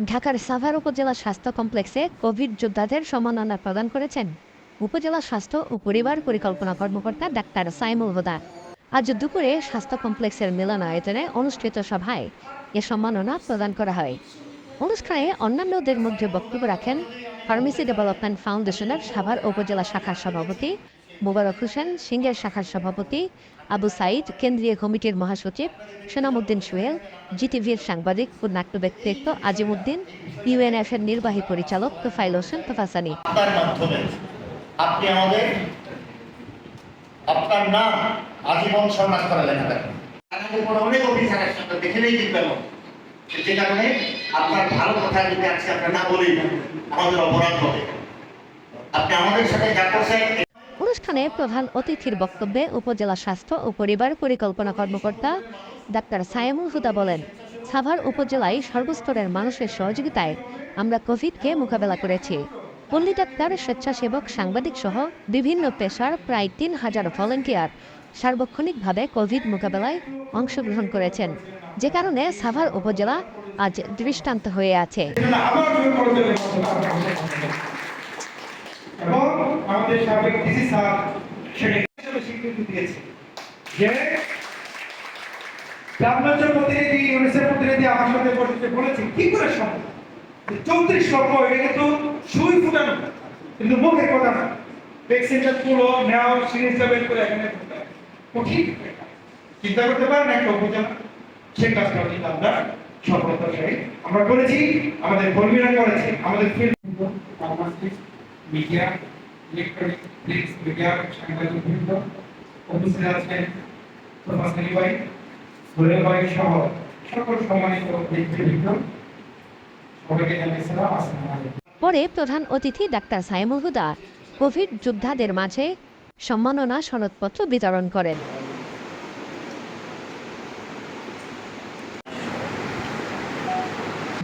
ঢাকার সাভার উপজেলা স্বাস্থ্য কমপ্লেক্সে কোভিড যোদ্ধাদের সম্মাননা প্রদান করেছেন উপজেলা স্বাস্থ্য ও পরিবার পরিকল্পনা কর্মকর্তা ডাক্তার সাইমুল হুদা। আজ দুপুরে স্বাস্থ্য কমপ্লেক্সের মিলনায়তনে অনুষ্ঠিত সভায় এ সম্মাননা প্রদান করা হয়। অনুষ্ঠানে অন্যান্যদের মধ্যে বক্তব্য রাখেন ফার্মেসি ডেভেলপমেন্ট ফাউন্ডেশনের সাভার উপজেলা শাখার সভাপতি মোবারক হোসেন সিংহের শাখার সভাপতি আবু সাইদ, কেন্দ্রীয় কমিটির মহাসচিব সেনামুদ্দিন সোহেল, জিটিভির সাংবাদিক ও নাট্য ব্যক্তিত্ব আজিমুদ্দিন ইউএনএফ এর নির্বাহী পরিচালক তোফাইল হোসেন তোফাসানি আপনি আমাদের আপনার নাম আজীবন সম্মান করে লেখা পরে অনেক অফিসার দেখেলেই দিবেন যে কারণে আপনার ভালো কথা যদি আজকে আমরা না বলি, আমাদের অপরাধ হবে। আপনি আমাদের সাথে যা করছেন অনুষ্ঠানে প্রধান অতিথির বক্তব্যে উপজেলা স্বাস্থ্য ও পরিবার পরিকল্পনা কর্মকর্তা ডাক্তার সায়েমুল হুদা বলেন, সাভার উপজেলায় সর্বস্তরের মানুষের সহযোগিতায় আমরা কোভিডকে মোকাবেলা করেছি। পল্লী ডাক্তার, স্বেচ্ছাসেবক, সাংবাদিক সহ বিভিন্ন পেশার প্রায় তিন হাজার ভলেন্টিয়ার সার্বক্ষণিকভাবে কোভিড মোকাবেলায় অংশগ্রহণ করেছেন। যে কারণে সাভার উপজেলা আজ দৃষ্টান্ত হয়ে আছে। আমাদের সাবেক ডিসি স্যার সেটা স্বীকৃতি দিয়েছে যে ডাব্লিউএচও প্রতিনিধি, ইউনিসেফ প্রতিনিধি আমার সাথে বসে বলেছে, কি করে সম্ভব? চৌত্রিশ লক্ষ এটা কিন্তু সুই ফুটানো, কিন্তু মুখের কথা না। ভ্যাকসিনটা পুরো নেওয়া সিরিজ লেভেল করে এখানে কঠিন চিন্তা করতে পারেন একটা উপজেলা সেই কাজটা কিন্তু আমরা সফলতার সহিত আমরা করেছি, আমাদের কর্মীরা করেছে, আমাদের ফিল্ড ফার্মাসিস্ট মিডিয়া মিডিয়া সাংবাদিক বৃন্দ আছেন ভাই সোহেল ভাই সহ সকল সম্মানিত ব্যক্তিবৃন্দ। সবাইকে আসসালামু পরে প্রধান অতিথি ডাক্তার সাইমুল হুদা কোভিড যোদ্ধাদের মাঝে সম্মাননা সনদপত্র বিতরণ করেন।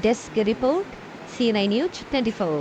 Desk report CNI news twenty four